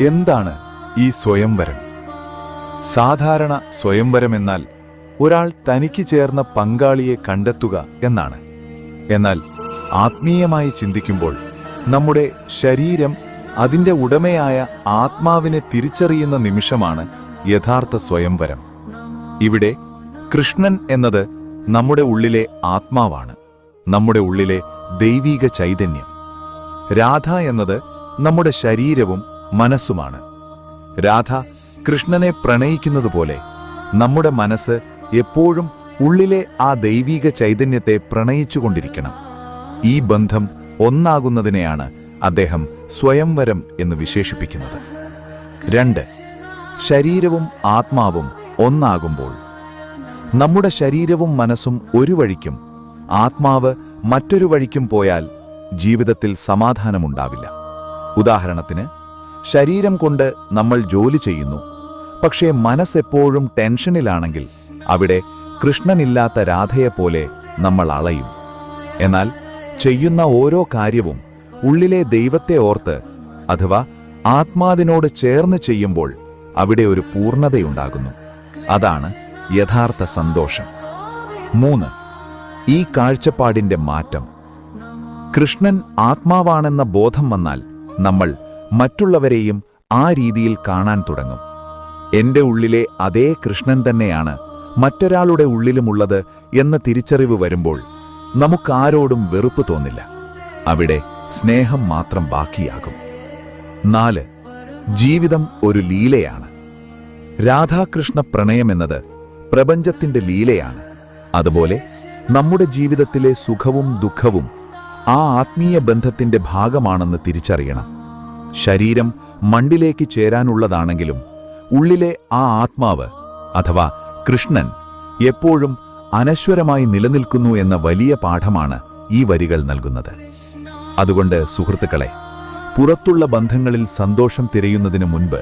എന്താണ് ഈ സ്വയംവരം? സാധാരണ സ്വയംവരം എന്നാൽ ഒരാൾ തനിക്ക് ചേർന്ന പങ്കാളിയെ കണ്ടെത്തുക എന്നാണ്. എന്നാൽ ആത്മീയമായി ചിന്തിക്കുമ്പോൾ നമ്മുടെ ശരീരം അതിന്റെ ഉടമയായ ആത്മാവിനെ തിരിച്ചറിയുന്ന നിമിഷമാണ് യഥാർത്ഥ സ്വയംവരം. ഇവിടെ കൃഷ്ണൻ എന്നത് നമ്മുടെ ഉള്ളിലെ ആത്മാവാണ് നമ്മുടെ ഉള്ളിലെ ദൈവീക ചൈതന്യം. രാധ എന്നത് നമ്മുടെ ശരീരവും മനസ്സുമാണ്. രാധ കൃഷ്ണനെ പ്രണയിക്കുന്നതുപോലെ നമ്മുടെ മനസ്സ് എപ്പോഴും ഉള്ളിലെ ആ ദൈവീക ചൈതന്യത്തെ പ്രണയിച്ചുകൊണ്ടിരിക്കണം. ഈ ബന്ധം ഒന്നാകുന്നതിനെയാണ് അദ്ദേഹം സ്വയംവരം എന്ന് വിശേഷിപ്പിക്കുന്നത്. രണ്ട് ശരീരവും ആത്മാവും ഒന്നാകുമ്പോൾ നമ്മുടെ ശരീരവും മനസ്സും ഒരു വഴിക്കും ആത്മാവ് മറ്റൊരു വഴിക്കും പോയാൽ ജീവിതത്തിൽ സമാധാനമുണ്ടാവില്ല. ഉദാഹരണത്തിന് ശരീരം കൊണ്ട് നമ്മൾ ജോലി ചെയ്യുന്നു. പക്ഷേ മനസ്സെപ്പോഴും ടെൻഷനിലാണെങ്കിൽ അവിടെ കൃഷ്ണനില്ലാത്ത രാധയെപ്പോലെ നമ്മൾ അളയും. എന്നാൽ ചെയ്യുന്ന ഓരോ കാര്യവും ഉള്ളിലെ ദൈവത്തെ ഓർത്ത് അഥവാ ആത്മാവിനോട് ചേർന്ന് ചെയ്യുമ്പോൾ അവിടെ ഒരു പൂർണതയുണ്ടാകുന്നു. അതാണ് യഥാർത്ഥ സന്തോഷം. മൂന്ന് ഈ കാഴ്ചപ്പാടിന്റെ മാറ്റം. കൃഷ്ണൻ ആത്മാവാണെന്ന ബോധം വന്നാൽ നമ്മൾ മറ്റുള്ളവരെയും ആ രീതിയിൽ കാണാൻ തുടങ്ങും. എന്റെ ഉള്ളിലെ അതേ കൃഷ്ണൻ തന്നെയാണ് മറ്റൊരാളുടെ ഉള്ളിലുമുള്ളത് എന്ന തിരിച്ചറിവ് വരുമ്പോൾ നമുക്കാരോടും വെറുപ്പ് തോന്നില്ല. അവിടെ സ്നേഹം മാത്രം ബാക്കിയാകും. നാല് ജീവിതം ഒരു ലീലയാണ്. രാധാകൃഷ്ണ പ്രണയമെന്നത് പ്രപഞ്ചത്തിന്റെ ലീലയാണ്. അതുപോലെ നമ്മുടെ ജീവിതത്തിലെ സുഖവും ദുഃഖവും ആ ആത്മീയ ബന്ധത്തിന്റെ ഭാഗമാണെന്ന് തിരിച്ചറിയണം. ശരീരം മണ്ടിലേക്ക് ചേരാനുള്ളതാണെങ്കിലും ഉള്ളിലെ ആ ആത്മാവ് അഥവാ കൃഷ്ണൻ എപ്പോഴും അനശ്വരമായി നിലനിൽക്കുന്നു എന്ന വലിയ പാഠമാണ് ഈ വരികൾ നൽകുന്നത്. അതുകൊണ്ട് സുഹൃത്തുക്കളെ പുറത്തുള്ള ബന്ധങ്ങളിൽ സന്തോഷം തിരയുന്നതിന് മുൻപ്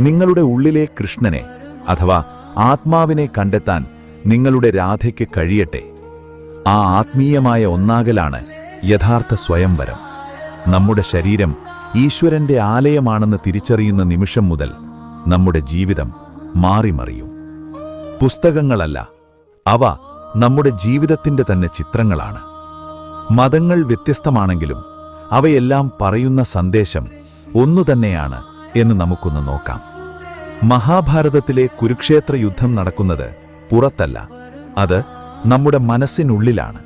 നിങ്ങളുടെ ഉള്ളിലെ കൃഷ്ണനെ അഥവാ ആത്മാവിനെ കണ്ടെത്താൻ നിങ്ങളുടെ രാധയ്ക്ക് കഴിയട്ടെ. ആ ആത്മീയമായ ഒന്നാകലാണ് യഥാർത്ഥ സ്വയംവരം. നമ്മുടെ ശരീരം ഈശ്വരന്റെ ആലയമാണെന്ന് തിരിച്ചറിയുന്ന നിമിഷം മുതൽ നമ്മുടെ ജീവിതം മാറിമറിയും. പുസ്തകങ്ങളല്ല അവ നമ്മുടെ ജീവിതത്തിന്റെ തന്നെ ചിത്രങ്ങളാണ്. മതങ്ങൾ വ്യത്യസ്തമാണെങ്കിലും അവയെല്ലാം പറയുന്ന സന്ദേശം ഒന്നുതന്നെയാണ് എന്ന് നമുക്കൊന്ന് നോക്കാം. മഹാഭാരതത്തിലെ കുരുക്ഷേത്ര യുദ്ധം നടക്കുന്നത് പുറത്തല്ല അത് നമ്മുടെ മനസ്സിനുള്ളിലാണ്.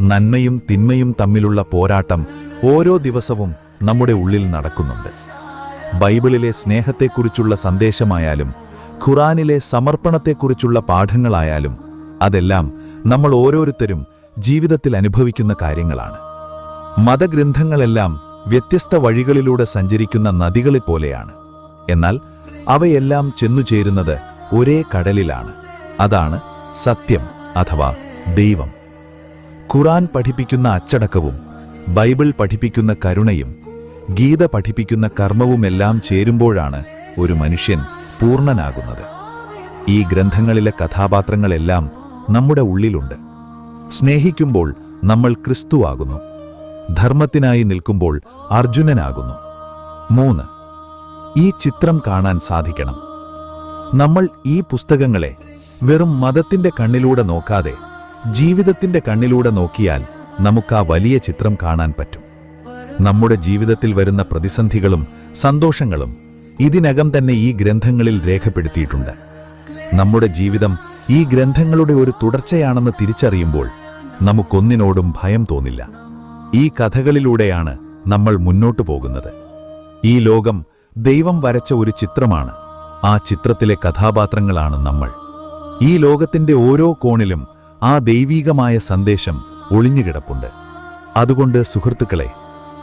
നന്മയും തിന്മയും തമ്മിലുള്ള പോരാട്ടം ഓരോ ദിവസവും നമ്മുടെ ഉള്ളിൽ നടക്കുന്നുണ്ട്. ബൈബിളിലെ സ്നേഹത്തെക്കുറിച്ചുള്ള സന്ദേശമായാലും ഖുറാനിലെ സമർപ്പണത്തെക്കുറിച്ചുള്ള പാഠങ്ങളായാലും അതെല്ലാം നമ്മൾ ഓരോരുത്തരും ജീവിതത്തിൽ അനുഭവിക്കുന്ന കാര്യങ്ങളാണ്. മതഗ്രന്ഥങ്ങളെല്ലാം വ്യത്യസ്ത വഴികളിലൂടെ സഞ്ചരിക്കുന്ന നദികളെ പോലെയാണ്. എന്നാൽ അവയെല്ലാം ചെന്നുചേരുന്നത് ഒരേ കടലിലാണ്. അതാണ് സത്യം അഥവാ ദൈവം. ഖുറാൻ പഠിപ്പിക്കുന്ന അച്ചടക്കവും ബൈബിൾ പഠിപ്പിക്കുന്ന കരുണയും ഗീത പഠിപ്പിക്കുന്ന കർമ്മവുമെല്ലാം ചേരുമ്പോഴാണ് ഒരു മനുഷ്യൻ പൂർണനാകുന്നത്. ഈ ഗ്രന്ഥങ്ങളിലെ കഥാപാത്രങ്ങളെല്ലാം നമ്മുടെ ഉള്ളിലുണ്ട്. സ്നേഹിക്കുമ്പോൾ നമ്മൾ ക്രിസ്തുവാകുന്നു. ധർമ്മത്തിനായി നിൽക്കുമ്പോൾ അർജുനനാകുന്നു. മൂന്ന് ഈ ചിത്രം കാണാൻ സാധിക്കണം. നമ്മൾ ഈ പുസ്തകങ്ങളെ വെറും മതത്തിന്റെ കണ്ണിലൂടെ നോക്കാതെ ജീവിതത്തിന്റെ കണ്ണിലൂടെ നോക്കിയാൽ നമുക്ക് ആ വലിയ ചിത്രം കാണാൻ പറ്റും. നമ്മുടെ ജീവിതത്തിൽ വരുന്ന പ്രതിസന്ധികളും സന്തോഷങ്ങളും ഇതിനകം തന്നെ ഈ ഗ്രന്ഥങ്ങളിൽ രേഖപ്പെടുത്തിയിട്ടുണ്ട്. നമ്മുടെ ജീവിതം ഈ ഗ്രന്ഥങ്ങളുടെ ഒരു തുടർച്ചയാണെന്ന് തിരിച്ചറിയുമ്പോൾ നമുക്കൊന്നിനോടും ഭയം തോന്നില്ല. ഈ കഥകളിലൂടെയാണ് നമ്മൾ മുന്നോട്ടു പോകുന്നത്. ഈ ലോകം ദൈവം വരച്ച ഒരു ചിത്രമാണ്. ആ ചിത്രത്തിലെ കഥാപാത്രങ്ങളാണ് നമ്മൾ. ഈ ലോകത്തിന്റെ ഓരോ കോണിലും ആ ദൈവീകമായ സന്ദേശം ഒളിഞ്ഞുകിടപ്പുണ്ട്. അതുകൊണ്ട് സുഹൃത്തുക്കളെ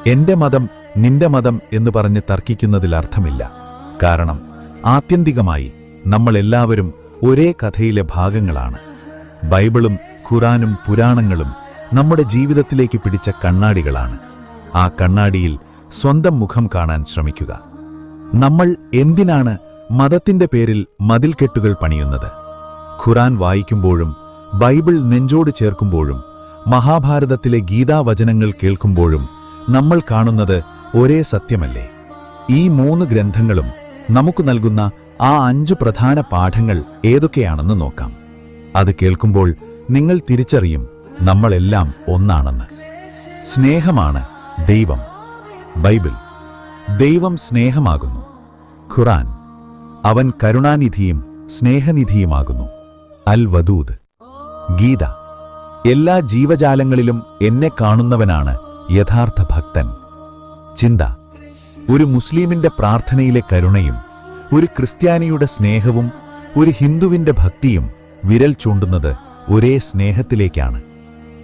എന്റെ മതം നിന്റെ മതം എന്ന് പറഞ്ഞ് തർക്കിക്കുന്നതിൽ അർത്ഥമില്ല. കാരണം ആത്യന്തികമായി നമ്മൾ എല്ലാവരും ഒരേ കഥയിലെ ഭാഗങ്ങളാണ്. ബൈബിളും ഖുറാനും പുരാണങ്ങളും നമ്മുടെ ജീവിതത്തിലേക്ക് പിടിച്ച കണ്ണാടികളാണ്. ആ കണ്ണാടിയിൽ സ്വന്തം മുഖം കാണാൻ ശ്രമിക്കുക. നമ്മൾ എന്തിനാണ് മതത്തിന്റെ പേരിൽ മതിൽക്കെട്ടുകൾ പണിയുന്നത്? ഖുറാൻ വായിക്കുമ്പോഴും ബൈബിൾ നെഞ്ചോട് ചേർക്കുമ്പോഴും മഹാഭാരതത്തിലെ ഗീതാവചനങ്ങൾ കേൾക്കുമ്പോഴും നമ്മൾ കാണുന്നത് ഒരേ സത്യമല്ലേ? ഈ മൂന്ന് ഗ്രന്ഥങ്ങളും നമുക്ക് നൽകുന്ന ആ അഞ്ചു പ്രധാന പാഠങ്ങൾ ഏതൊക്കെയാണെന്ന് നോക്കാം. അത് കേൾക്കുമ്പോൾ നിങ്ങൾ തിരിച്ചറിയും നമ്മളെല്ലാം ഒന്നാണെന്ന്. സ്നേഹമാണ് ദൈവം. ബൈബിൾ. ദൈവം സ്നേഹമാകുന്നു. ഖുറാൻ. അവൻ കരുണാനിധിയും സ്നേഹനിധിയുമാകുന്നു. അൽ വദൂദ്. ഗീത. എല്ലാ ജീവജാലങ്ങളിലും എന്നെ കാണുന്നവനാണ് യഥാർത്ഥ ഭക്തൻ. ചിന്ത. ഒരു മുസ്ലിമിന്റെ പ്രാർത്ഥനയിലെ കരുണയും ഒരു ക്രിസ്ത്യാനിയുടെ സ്നേഹവും ഒരു ഹിന്ദുവിന്റെ ഭക്തിയും വിരൽ ചൂണ്ടുന്നത് ഒരേ സ്നേഹത്തിലേക്കാണ്.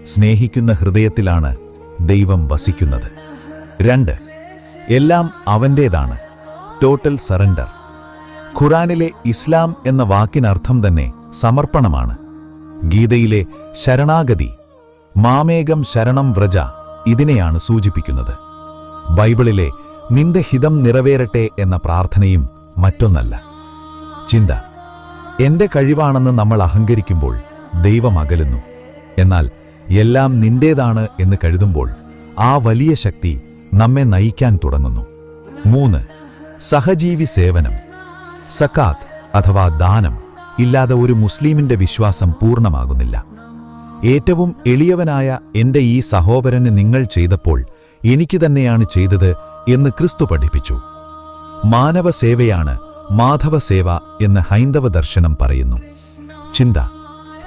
സ്നേഹിക്കുന്ന ഹൃദയത്തിലാണ് ദൈവം വസിക്കുന്നത്. രണ്ട്. എല്ലാം അവന്റേതാണ് ടോട്ടൽ സറണ്ടർ ഖുറാനിലെ ഇസ്ലാം എന്ന വാക്കിനർത്ഥം തന്നെ സമർപ്പണമാണ്. ഗീതയിലെ ശരണാഗതി. മാമേകം ശരണം വ്രജ. ഇതിനെയാണ് സൂചിപ്പിക്കുന്നത്. ബൈബിളിലെ നിന്റെ ഹിതം നിറവേറട്ടെ എന്ന പ്രാർത്ഥനയും മറ്റൊന്നല്ല. ചിന്ത എന്റെ കഴിവാണെന്ന് നമ്മൾ അഹങ്കരിക്കുമ്പോൾ ദൈവം അകലുന്നു. എന്നാൽ എല്ലാം നിന്റേതാണ് എന്ന് കരുതുമ്പോൾ ആ വലിയ ശക്തി നമ്മെ നയിക്കാൻ തുടങ്ങുന്നു. മൂന്ന് സഹജീവി സേവനം. സക്കാത്ത് അഥവാ ദാനം ഇല്ലാതെ ഒരു മുസ്ലിമിന്റെ വിശ്വാസം പൂർണമാകുന്നില്ല. ഏറ്റവും എളിയവനായ എന്റെ ഈ സഹോദരന് നിങ്ങൾ ചെയ്തപ്പോൾ എനിക്ക് തന്നെയാണ് ചെയ്തത് എന്ന് ക്രിസ്തു പഠിപ്പിച്ചു. മാനവ സേവയാണ് മാധവ സേവ എന്ന് ഹൈന്ദവ ദർശനം പറയുന്നു. ചിന്ത.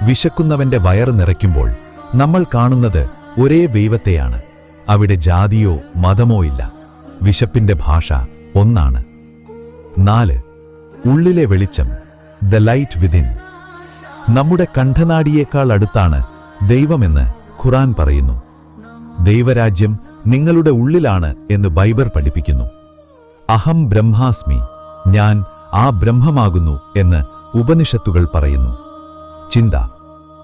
വിശക്കുന്നവന്റെ വയറ് നിറയ്ക്കുമ്പോൾ നമ്മൾ കാണുന്നത് ഒരേ ദൈവത്തെയാണ്. അവിടെ ജാതിയോ മതമോ ഇല്ല. വിശപ്പിന്റെ ഭാഷ ഒന്നാണ്. നാല്. ഉള്ളിലെ വെളിച്ചം. The light within. നമ്മുടെ കണ്ഠനാടിയേക്കാൾ അടുത്താണ് ദൈവമെന്ന് ഖുറാൻ പറയുന്നു. ദൈവരാജ്യം നിങ്ങളുടെ ഉള്ളിലാണ് എന്ന് ബൈബർ പഠിപ്പിക്കുന്നു. അഹം ബ്രഹ്മാസ്മി ഞാൻ ആ ബ്രഹ്മമാകുന്നു എന്ന് ഉപനിഷത്തുകൾ പറയുന്നു. ചിന്ത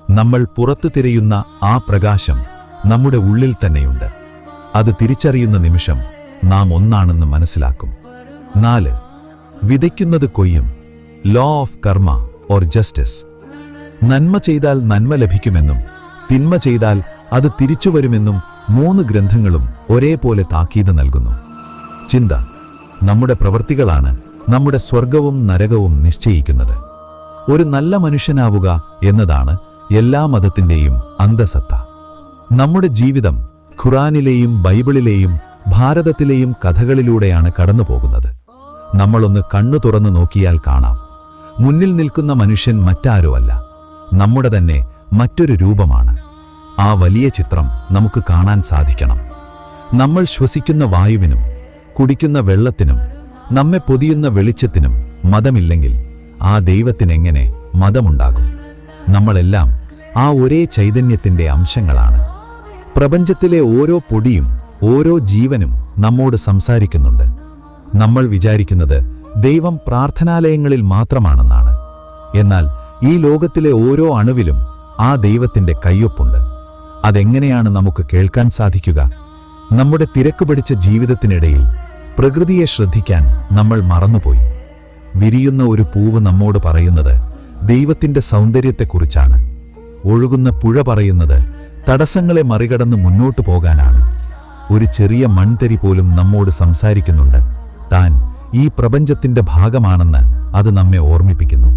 നമ്മൾ പുറത്തു തിരയുന്ന ആ പ്രകാശം നമ്മുടെ ഉള്ളിൽ തന്നെയുണ്ട്. അത് തിരിച്ചറിയുന്ന നിമിഷം നാം ഒന്നാണെന്ന് മനസ്സിലാക്കും. നാല് വിതയ്ക്കുന്നത് കൊയ്യും law of karma or justice നന്മ ചെയ്താൽ നന്മ ലഭിക്കുമെന്നും തിന്മ ചെയ്താൽ അത് തിരിച്ചുവരുമെന്നും മൂന്ന് ഗ്രന്ഥങ്ങളും ഒരേപോലെ താക്കീത് നൽകുന്നു. ചിന്ത. നമ്മുടെ പ്രവൃത്തികളാണ് നമ്മുടെ സ്വർഗവും നരകവും നിശ്ചയിക്കുന്നത്. ഒരു നല്ല മനുഷ്യനാവുക എന്നതാണ് എല്ലാ മതത്തിന്റെയും അന്തസത്ത. നമ്മുടെ ജീവിതം ഖുറാനിലെയും ബൈബിളിലെയും ഭാരതത്തിലെയും കഥകളിലൂടെയാണ് കടന്നു പോകുന്നത് നമ്മളൊന്ന് കണ്ണു തുറന്നു നോക്കിയാൽ കാണാം. മുന്നിൽ നിൽക്കുന്ന മനുഷ്യൻ മറ്റാരോ അല്ല നമ്മുടെ തന്നെ മറ്റൊരു രൂപമാണ്. ആ വലിയ ചിത്രം നമുക്ക് കാണാൻ സാധിക്കണം. നമ്മൾ ശ്വസിക്കുന്ന വായുവിനും കുടിക്കുന്ന വെള്ളത്തിനും നമ്മെ പൊതിയുന്ന വെളിച്ചത്തിനും മതമില്ലെങ്കിൽ ആ ദൈവത്തിനെങ്ങനെ മതമുണ്ടാകും? നമ്മളെല്ലാം ആ ഒരേ ചൈതന്യത്തിന്റെ അംശങ്ങളാണ്. പ്രപഞ്ചത്തിലെ ഓരോ പൊടിയും ഓരോ ജീവനും നമ്മോട് സംസാരിക്കുന്നുണ്ട്. നമ്മൾ വിചാരിക്കുന്നത് ദൈവം പ്രാർത്ഥനാലയങ്ങളിൽ മാത്രമാണെന്നാണ്. എന്നാൽ ഈ ലോകത്തിലെ ഓരോ അണുവിലും ആ ദൈവത്തിന്റെ കയ്യൊപ്പുണ്ട്. അതെങ്ങനെയാണ് നമുക്ക് കേൾക്കാൻ സാധിക്കുക? നമ്മുടെ തിരക്ക് പിടിച്ച ജീവിതത്തിനിടയിൽ പ്രകൃതിയെ ശ്രദ്ധിക്കാൻ നമ്മൾ മറന്നുപോയി. വിരിയുന്ന ഒരു പൂവ് നമ്മോട് പറയുന്നത് ദൈവത്തിന്റെ സൗന്ദര്യത്തെക്കുറിച്ചാണ്. ഒഴുകുന്ന പുഴ പറയുന്നത് തടസ്സങ്ങളെ മറികടന്ന് മുന്നോട്ടു പോകാനാണ്. ഒരു ചെറിയ മൺതരി പോലും നമ്മോട് സംസാരിക്കുന്നുണ്ട്. താൻ ഈ പ്രപഞ്ചത്തിന്റെ ഭാഗമാണെന്ന് അത് നമ്മെ ഓർമ്മിപ്പിക്കുന്നു.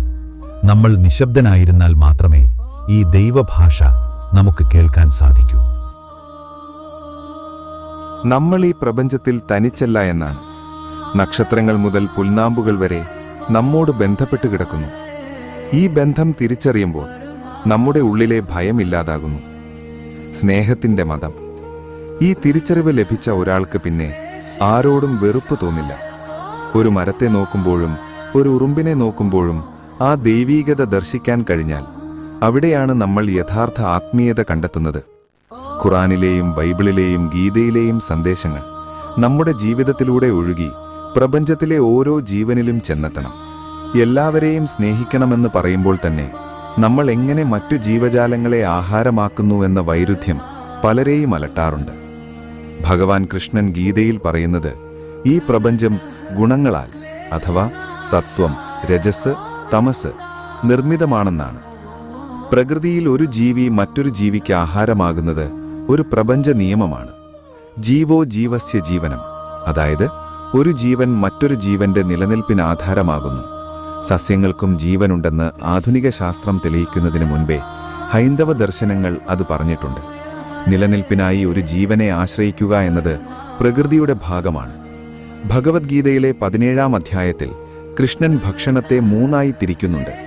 നമ്മൾ നിശബ്ദനായിരുന്നാൽ മാത്രമേ ഈ ദൈവഭാഷ നമുക്ക് കേൾക്കാൻ സാധിക്കൂ. നമ്മൾ ഈ പ്രപഞ്ചത്തിൽ തനിച്ചല്ല എന്നാണ്. നക്ഷത്രങ്ങൾ മുതൽ പുൽനാമ്പുകൾ വരെ നമ്മോട് ബന്ധപ്പെട്ട് കിടക്കുന്നു. ഈ ബന്ധം തിരിച്ചറിയുമ്പോൾ നമ്മുടെ ഉള്ളിലെ ഭയം ഇല്ലാതാകുന്നു. സ്നേഹത്തിന്റെ മതം. ഈ തിരിച്ചറിവ് ലഭിച്ച ഒരാൾക്ക് പിന്നെ ആരോടും വെറുപ്പ് തോന്നില്ല. ഒരു മരത്തെ നോക്കുമ്പോഴും ഒരു ഉറുമ്പിനെ നോക്കുമ്പോഴും ആ ദൈവീകത ദർശിക്കാൻ കഴിഞ്ഞാൽ അവിടെയാണ് നമ്മൾ യഥാർത്ഥ ആത്മീയത കണ്ടെത്തുന്നത്. ഖുറാനിലെയും ബൈബിളിലെയും ഗീതയിലെയും സന്ദേശങ്ങൾ നമ്മുടെ ജീവിതത്തിലൂടെ ഒഴുകി പ്രപഞ്ചത്തിലെ ഓരോ ജീവനിലും ചെന്നെത്തണം. എല്ലാവരെയും സ്നേഹിക്കണമെന്ന് പറയുമ്പോൾ തന്നെ നമ്മൾ എങ്ങനെ മറ്റു ജീവജാലങ്ങളെ ആഹാരമാക്കുന്നുവെന്ന വൈരുദ്ധ്യം പലരെയും അലട്ടാറുണ്ട്. ഭഗവാൻ കൃഷ്ണൻ ഗീതയിൽ പറയുന്നത് ഈ പ്രപഞ്ചം ഗുണങ്ങളാൽ അഥവാ സത്വം രജസ് തമസ് നിർമ്മിതമാണെന്നാണ്. പ്രകൃതിയിൽ ഒരു ജീവി മറ്റൊരു ജീവിക്ക് ആഹാരമാകുന്നത് ഒരു പ്രപഞ്ച നിയമമാണ്. ജീവോ ജീവസ്യ ജീവനം. അതായത് ഒരു ജീവൻ മറ്റൊരു ജീവന്റെ നിലനിൽപ്പിന് ആധാരമാകുന്നു. സസ്യങ്ങൾക്കും ജീവനുണ്ടെന്ന് ആധുനിക ശാസ്ത്രം തെളിയിക്കുന്നതിന് മുൻപേ ഹൈന്ദവ ദർശനങ്ങൾ അത് പറഞ്ഞിട്ടുണ്ട്. നിലനിൽപ്പിനായി ഒരു ജീവനെ ആശ്രയിക്കുക എന്നത് പ്രകൃതിയുടെ ഭാഗമാണ്. ഭഗവത്ഗീതയിലെ പതിനേഴാം അധ്യായത്തിൽ കൃഷ്ണൻ ഭക്ഷണത്തെ മൂന്നായി തിരിക്കുന്നുണ്ട്.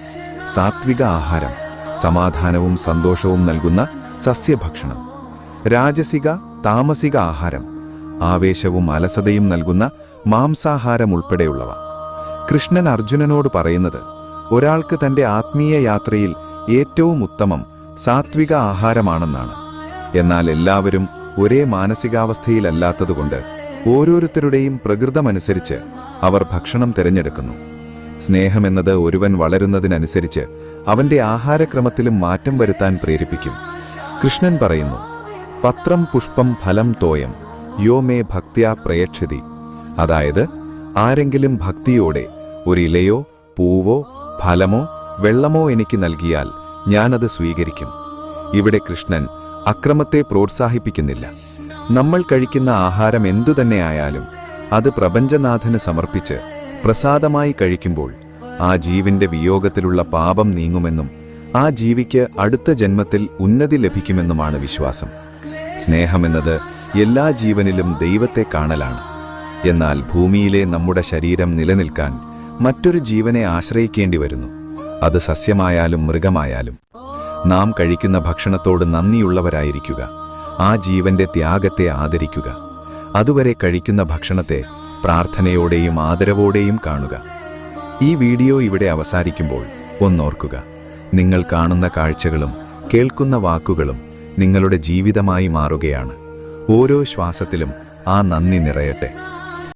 സാത്വിക ആഹാരം. സമാധാനവും സന്തോഷവും നൽകുന്ന സസ്യഭക്ഷണം. രാജസിക താമസിക ആഹാരം. ആവേശവും അലസതയും നൽകുന്ന മാംസാഹാരം ഉൾപ്പെടെയുള്ളവ. കൃഷ്ണൻ അർജുനനോട് പറയുന്നത് ഒരാൾക്ക് തന്റെ ആത്മീയ യാത്രയിൽ ഏറ്റവും ഉത്തമം സാത്വിക ആഹാരമാണെന്നാണ്. എന്നാൽ എല്ലാവരും ഒരേ മാനസികാവസ്ഥയിലല്ലാത്തതുകൊണ്ട് ഓരോരുത്തരുടെയും പ്രകൃതമനുസരിച്ച് അവർ ഭക്ഷണം തിരഞ്ഞെടുക്കുന്നു. സ്നേഹമെന്നത് ഒരുവൻ വളരുന്നതിനനുസരിച്ച് അവന്റെ ആഹാരക്രമത്തിലും മാറ്റം വരുത്താൻ പ്രേരിപ്പിക്കും. കൃഷ്ണൻ പറയുന്നു പത്രം പുഷ്പം ഫലം തോയം യോ മേ ഭക്തിയാ പ്രയക്ഷതി. അതായത് ആരെങ്കിലും ഭക്തിയോടെ ഒരു ഇലയോ പൂവോ ഫലമോ വെള്ളമോ എനിക്ക് നൽകിയാൽ ഞാനത് സ്വീകരിക്കും. ഇവിടെ കൃഷ്ണൻ അക്രമത്തെ പ്രോത്സാഹിപ്പിക്കുന്നില്ല. നമ്മൾ കഴിക്കുന്ന ആഹാരം എന്തു തന്നെയായാലും അത് പ്രപഞ്ചനാഥന് സമർപ്പിച്ച് പ്രസാദമായി കഴിക്കുമ്പോൾ ആ ജീവന്റെ വിയോഗത്തിലുള്ള പാപം നീങ്ങുമെന്നും ആ ജീവിക്ക് അടുത്ത ജന്മത്തിൽ ഉന്നതി ലഭിക്കുമെന്നുമാണ് വിശ്വാസം. സ്നേഹമെന്നത് എല്ലാ ജീവനിലും ദൈവത്തെ കാണലാണ്. എന്നാൽ ഭൂമിയിലെ നമ്മുടെ ശരീരം നിലനിൽക്കാൻ മറ്റൊരു ജീവനെ ആശ്രയിക്കേണ്ടി വരുന്നു. അത് സസ്യമായാലും മൃഗമായാലും. നാം കഴിക്കുന്ന ഭക്ഷണത്തോട് നന്ദിയുള്ളവരായിരിക്കുക. ആ ജീവന്റെ ത്യാഗത്തെ ആദരിക്കുക. അതുവരെ കഴിക്കുന്ന ഭക്ഷണത്തെ പ്രാർത്ഥനയോടെയും ആദരവോടെയും കാണുക. ഈ വീഡിയോ ഇവിടെ അവസാനിക്കുമ്പോൾ ഒന്നോർക്കുക. നിങ്ങൾ കാണുന്ന കാഴ്ചകളും കേൾക്കുന്ന വാക്കുകളും നിങ്ങളുടെ ജീവിതമായി മാറുകയാണ്. ഓരോ ശ്വാസത്തിലും ആ നന്ദി നിറയട്ടെ.